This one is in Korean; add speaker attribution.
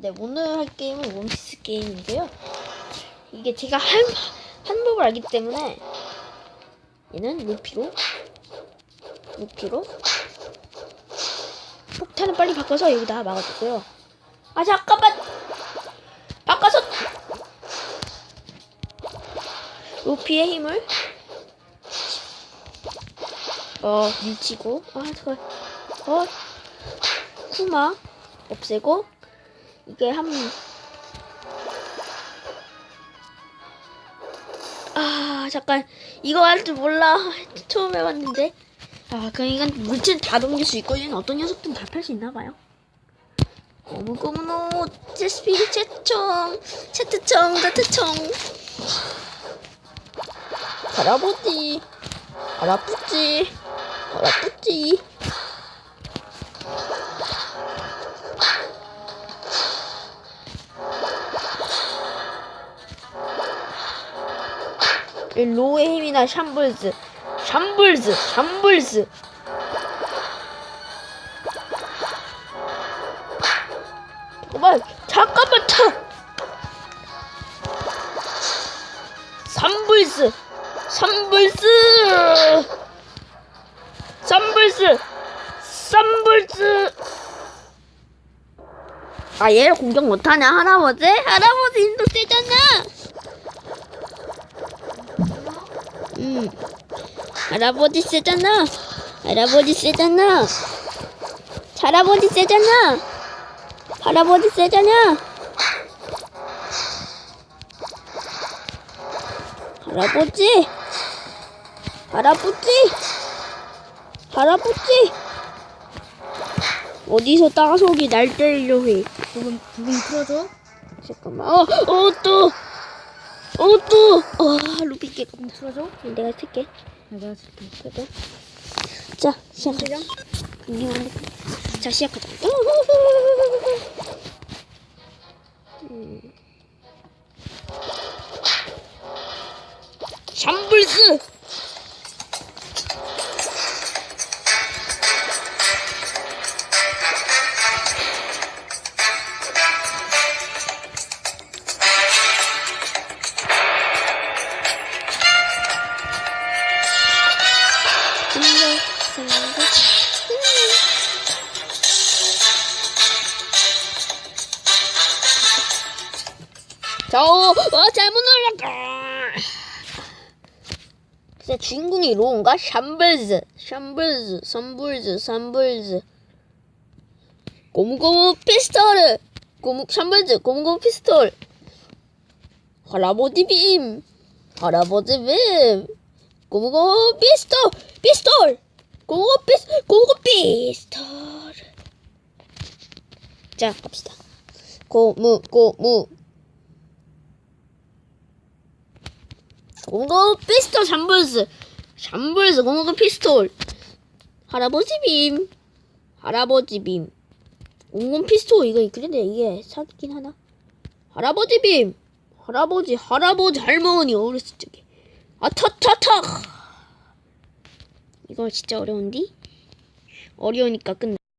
Speaker 1: 네, 오늘 할 게임은 원피스 게임인데요. 이게 제가 한, 한법을 알기 때문에 얘는 루피로 루피로 폭탄을 빨리 바꿔서 여기다 막아주고요. 아 잠깐만 바꿔서 루피의 힘을 어 밀치고 아 잠깐 어 쿠마 없애고 이게 한 아, 잠깐. 이거 할 줄 몰라. 처음 해봤는데. 아, 이건 물체는 다 넘길 수 있고, 얘는 어떤 녀석든 다 팔 수 있나 봐요. 고무고무노, 제스피리 채청, 채트청, 자트청. 할아버지, 할아버지, 할아버지. 로의 힘이나 샴블즈. 샴블즈 샴블즈. 잠깐만 잠깐만 차! 삼불스 삼불스 삼불스 삼불스 아 얘를 공격 못하냐 할아버지? 할아버지 힘도 세잖아 응. 할아버지 세잖아. 할아버지 세잖아. 할아버지 세잖아. 할아버지 세잖아. 할아버지. 할아버지. 할아버지. 어디서 따속이 날 때리려 해.
Speaker 2: 부분 부분 틀어줘.
Speaker 1: 잠깐만. 어, 어, 또. 어, 또. 어, 루피 깨.
Speaker 2: 틀어줘.
Speaker 1: 내가 쓸게.
Speaker 2: 내가 줄게.
Speaker 1: 그래. 자, 시작하자. 안녕. 자, 시작하자. 음. 샴블스! 자, 어, 어, 잘못 눌렀다. 진짜 주인공이 로운가? 샴블즈, 샴블즈, 샴블즈, 샴블즈. 고무고무 피스톨! 고무, 샴블즈, 고무고무 피스톨! 할아버지 빔! 할아버지 빔! 고무고무 피스톨! 피스톨! 고무고무 피스톨! 자, 갑시다. 고무, 고무, 공고 피스톨 샴블스. 샴블스 공고 피스톨. 할아버지 빔. 할아버지 빔. 공공 피스톨. 이거 그런데 이게 사긴 하나? 할아버지 빔. 할아버지 할아버지 할머니. 어렸을 적에. 아타타타 이거 진짜 어려운디 어려우니까 끝내